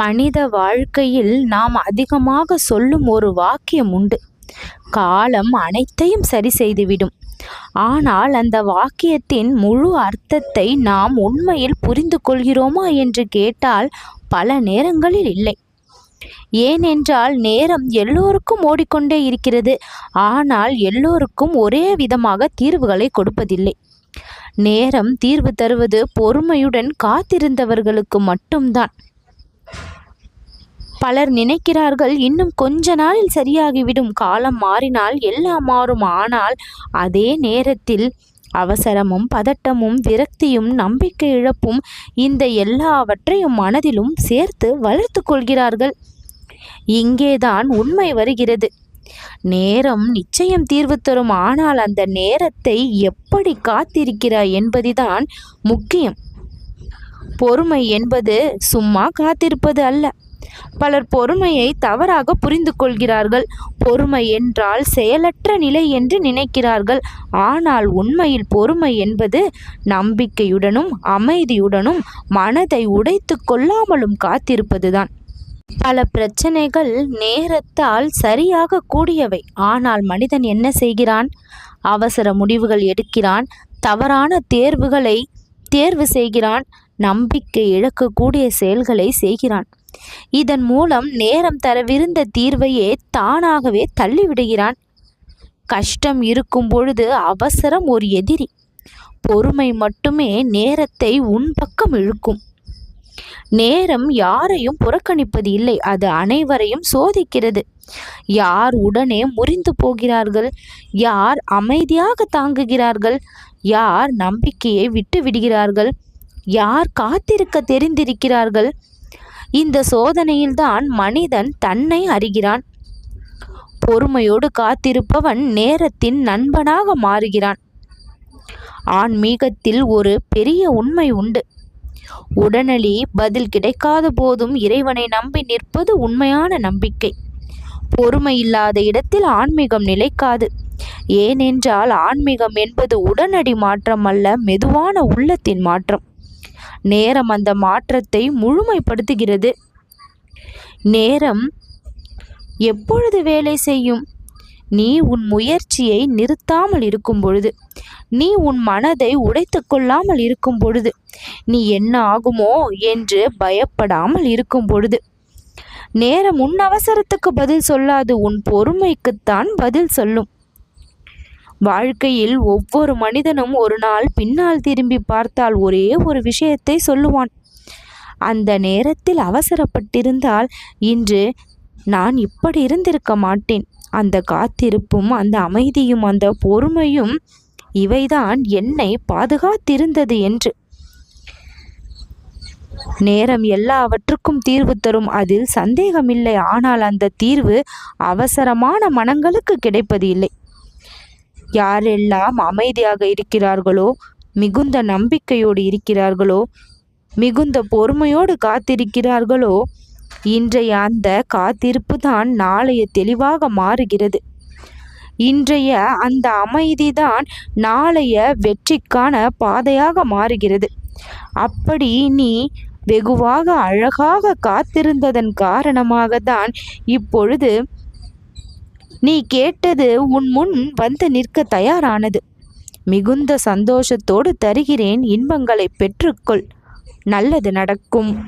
மனித வாழ்க்கையில் நாம் அதிகமாக சொல்லும் ஒரு வாக்கியம் உண்டு. காலம் அனைத்தையும் சரி செய்துவிடும். ஆனால் அந்த வாக்கியத்தின் முழு அர்த்தத்தை நாம் உண்மையில் புரிந்து கொள்கிறோமா என்று கேட்டால் பல நேரங்களில் இல்லை. ஏனென்றால் நேரம் எல்லோருக்கும் ஓடிக்கொண்டே இருக்கிறது. ஆனால் எல்லோருக்கும் ஒரே விதமாக தீர்வுகளை கொடுப்பதில்லை. நேரம் தீர்வு தருவது பொறுமையுடன் காத்திருந்தவர்களுக்கு மட்டும்தான். பலர் நினைக்கிறார்கள் இன்னும் கொஞ்ச நாளில் சரியாகிவிடும். காலம் மாறினால் எல்லாம் மாறும். ஆனால் அதே நேரத்தில் அவசரமும் பதட்டமும் விரக்தியும் நம்பிக்கை இழப்பும் இந்த எல்லாவற்றையும் மனதிலும் சேர்த்து வளர்த்து கொள்கிறார்கள். இங்கேதான் உண்மை வருகிறது. நேரம் நிச்சயம் தீர்வு தரும். ஆனால் அந்த நேரத்தை எப்படி காத்திருக்கிறாய் என்பதுதான் முக்கியம். பொறுமை என்பது சும்மா காத்திருப்பது அல்ல. பலர் பொறுமையை தவறாக புரிந்து கொள்கிறார்கள் பொறுமை என்றால் செயலற்ற நிலை என்று நினைக்கிறார்கள். ஆனால் உண்மையில் பொறுமை என்பது நம்பிக்கையுடனும் அமைதியுடனும் மனதை உடைத்து கொள்ளாமலும் காத்திருப்பதுதான். பல பிரச்சனைகள் நேரத்தால் சரியாக கூடியவை. ஆனால் மனிதன் என்ன செய்கிறான்? அவசர முடிவுகள் எடுக்கிறான். தவறான தேர்வுகளை தேர்வு செய்கிறான். நம்பிக்கை இழக்கக்கூடிய செயல்களை செய்கிறான். இதன் மூலம் நேரம் தரவிருந்த தீர்வையே தானாகவே தள்ளிவிடுகிறான். கஷ்டம் இருக்கும் பொழுது அவசரம் ஒரு எதிரி. பொறுமை மட்டுமே நேரத்தை உன் பக்கம் இழுக்கும். நேரம் யாரையும் புறக்கணிப்பது இல்லை அது அனைவரையும் சோதிக்கிறது. யார் உடனே முறிந்து போகிறார்கள்? யார் அமைதியாக தாங்குகிறார்கள்? யார் நம்பிக்கையை விட்டு விடுகிறார்கள் யார் காத்திருக்க தெரிந்திருக்கிறார்கள்? இந்த சோதனையில்தான் மனிதன் தன்னை அறிகிறான். பொறுமையோடு காத்திருப்பவன் நேரத்தின் நண்பனாக மாறுகிறான். ஆன்மீகத்தில் ஒரு பெரிய உண்மை உண்டு. உடனடி பதில் கிடைக்காத போதும் இறைவனை நம்பி நிற்பது உண்மையான நம்பிக்கை. பொறுமை இல்லாத இடத்தில் ஆன்மீகம் நிலைக்காது. ஏனென்றால் ஆன்மீகம் என்பது உடனடி மாற்றம் அல்ல மெதுவான உள்ளத்தின் மாற்றம். நேரம் அந்த மாற்றத்தை முழுமைப்படுத்துகிறது. நேரம் எப்பொழுது வேலை செய்யும்? நீ உன் முயற்சியை நிறுத்தாமல் இருக்கும் பொழுது. நீ உன் மனதை உடைத்து கொள்ளாமல் இருக்கும் பொழுது. நீ என்ன ஆகுமோ என்று பயப்படாமல் இருக்கும் பொழுது. நேரம் உன் அவசரத்துக்கு பதில் சொல்லாது உன் பொறுமைக்குத்தான் பதில் சொல்லும். வாழ்க்கையில் ஒவ்வொரு மனிதனும் ஒரு நாள் பின்னால் திரும்பி பார்த்தால் ஒரே ஒரு விஷயத்தை சொல்லுவான். அந்த நேரத்தில் அவசரப்பட்டிருந்தால் இன்று நான் இப்படி இருந்திருக்க மாட்டேன். அந்த காத்திருப்பும் அந்த அமைதியும் அந்த பொறுமையும் இவைதான் என்னை பாதுகாத்திருந்தது என்று. நேரம் எல்லாவற்றுக்கும் தீர்வு தரும். அதில் சந்தேகமில்லை. ஆனால் அந்த தீர்வு அவசரமான மனங்களுக்கு கிடைப்பது இல்லை யாரெல்லாம் அமைதியாக இருக்கிறார்களோ மிகுந்த நம்பிக்கையோடு இருக்கிறார்களோ மிகுந்த பொறுமையோடு காத்திருக்கிறார்களோ இன்றைய அந்த காத்திருப்பு தான் நாளைய தெளிவாக மாறுகிறது. இன்றைய அந்த அமைதிதான் நாளைய வெற்றிக்கான பாதையாக மாறுகிறது. அப்படி நீ வெகுவாக அழகாக காத்திருந்ததன் காரணமாக தான் இப்பொழுது நீ கேட்டது உன் முன் வந்து நிற்க தயாரானது. மிகுந்த சந்தோஷத்தோடு தருகிறேன் இன்பங்களை பெற்றுக்கொள். நல்லது நடக்கும்.